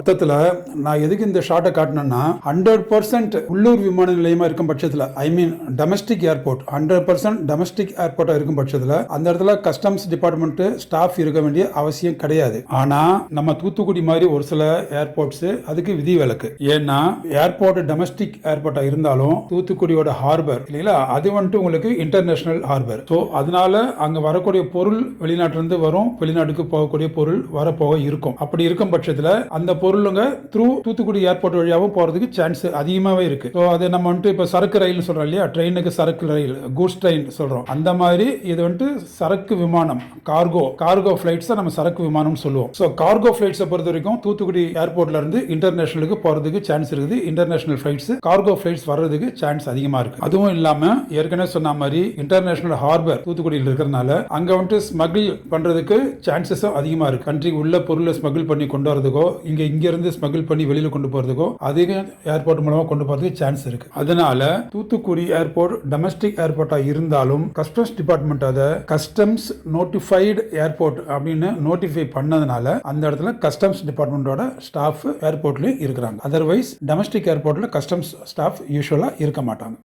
மொத்தத்தில் நான் எதுக்கு இந்த ஷார்ட்டை காட்டினேன்னா ஹண்ட்ரட் பர்சன்ட் உள்ளூர் விமான நிலையமாக இருக்கும் பட்சத்தில் I mean domestic airport hundred percent domestic ஏர்போர்ட்டாக இருக்கும் பட்சத்தில் அந்த இடத்துல கஸ்டம்ஸ் டிபார்ட்மெண்ட் ஸ்டாஃப் இருக்க வேண்டிய அவசியம் கிடையாது. ஆனால் நம்ம தூத்துக்குடி மாதிரி ஒரு சில ஏர்போர்ட்ஸ் அதுக்கு விதி விலக்கு ஏன்னா ஏர்போர்ட் டொமஸ்டிக் ஏர்போர்ட்டாக இருந்தாலும் தூத்துக்குடியோட ஹார்பர் இல்லைங்களா? அது வந்துட்டு உங்களுக்கு இன்டர்நேஷனல் ஹார்பர் ஸோ அதனால அங்கே வரக்கூடிய பொருள் வெளிநாட்டிலிருந்து வரும் வெளிநாட்டுக்கு போகக்கூடிய பொருள் வரப்போக இருக்கும். அப்படி இருக்கும் பட்சத்தில் அந்த பொருளுங்க த்ரூ தூத்துக்குடி ஏர்போர்ட் வழியாகவும் போகிறதுக்கு சான்ஸ் அதிகமாகவே இருக்கு. ஸோ அது நம்ம வந்துட்டு இப்போ சரக்கு ரயில்னு சொல்கிறோம் இல்லையா? ட்ரெயினுக்கு சரக்கு ரயில் கூட்ஸ் ட்ரெயின் சொல்கிறோம் அந்த மாதிரி இது வந்துட்டு சரக்கு விமானம் கார்கோ கார்கோ ஃப்ளைட்ஸை நம்ம சரக்கு விமானம்னு சொல்லுவோம். ஸோ கார்கோ ஃப்ளைட்ஸை பொறுத்த வரைக்கும் தூத்துக்குடி ஏர்போர்ட்ல இருந்து இன்டர்நேஷனலுக்கு போகிறதுக்கு சான்ஸ் இருக்குது. இன்டர்நேஷனல் ஃப்ளைட்ஸ் கார்கோ ஃப்ளைட்ஸ் வர்றதுக்கு சான்ஸ் அதிகமாக இருக்குது அதுவும் இல்லாமல் ஏற்கனவே சொன்ன மாதிரி இன்டர்நேஷனல் ஹார்பர் தூத்துக்குடியில் இருக்கிறனால அங்கே வந்துட்டு ஸ்மகிள் பண்ணுறதுக்கு சான்சஸும் அதிகமாக இருக்குது கண்ட்ரி உள்ள பொருளை ஸ்மகிள் பண்ணி கொண்டு வரதுக்கோ இங்கே இங்கிருந்து ஸ்மகிள் பண்ணி வெளியில கொண்டு போறதுக்கோ அதிக ஏர்போர்ட் மூலமா கொண்டு போறதுக்கு சான்ஸ் இருக்கு. அதனால தூத்துக்குடி ஏர்போர்ட் டொமஸ்டிக் ஏர்போர்ட்டா இருந்தாலும் கஸ்டம்ஸ் டிபார்ட்மெண்ட் அதை கஸ்டம்ஸ் நோட்டிஃபைடு ஏர்போர்ட் அப்படின்னு நோட்டிஃபை பண்ணதுனால அந்த இடத்துல கஸ்டம்ஸ் டிபார்ட்மெண்டோட ஸ்டாஃப் ஏர்போர்ட்லயும் இருக்கிறாங்க. அதர்வைஸ் டொமஸ்டிக் ஏர்போர்ட்ல கஸ்டம்ஸ் ஸ்டாஃப் யூஸ்வலா இருக்க மாட்டாங்க.